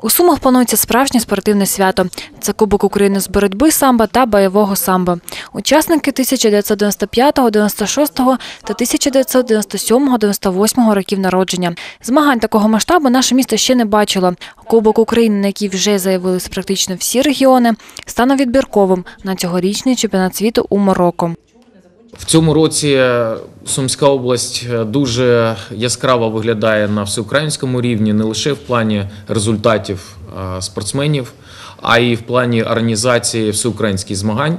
У Сумах планується справжнє спортивне свято. Це Кубок України з боротьби самбо та бойового самбо. Учасники 1995, 96 та 1997, 98 років народження. Змагань такого масштабу наше місто ще не бачило. Кубок України, на який вже заявились практично всі регіони, стане відбірковим на цьогорічний чемпіонат світу у Марокко. В цьому році Сумська область дуже яскраво виглядає на всеукраїнському рівні, не лише в плані результатів е, спортсменів, а й в плані організації всеукраїнських змагань.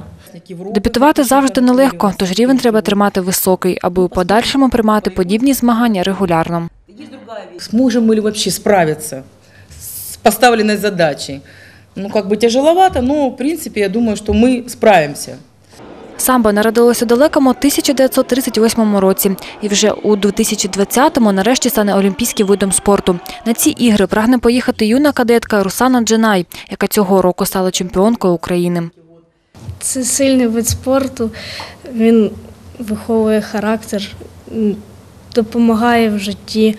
Дебютувати завжди нелегко, тож рівень треба тримати високий, аби у подальшому приймати подібні змагання регулярно. Сможем мы ли вообще справиться с поставленной задачей? Ну, как бы тяжеловато, но, в принципе, я думаю, что мы справимся. Самбо народилося у далекому 1938 році і вже у 2020-му нарешті стане олімпійським видом спорту. На ці ігри прагне поїхати юна кадетка Русана Дженай, яка цього року стала чемпіонкою України. Це сильний вид спорту, він виховує характер, допомагає в житті.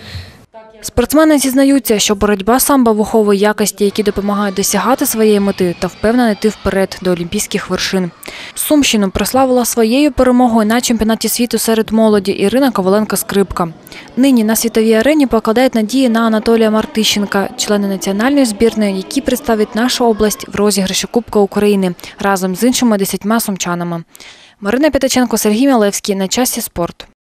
Спортсмени зізнаються, що боротьба самбо виховує якості, які допомагають досягати своєї мети та впевнено йти вперед до олімпійських вершин. Сумщину прославила своєю перемогою на чемпіонаті світу серед молоді Ірина Коваленко-Скрипка. Нині на світовій арені покладають надії на Анатолія Мартищенка, члени національної збірної, які представить нашу область в розіграші Кубка України разом з іншими десятьма сумчанами. Марина П'ятаченко, Сергій Малевський на часі спорт.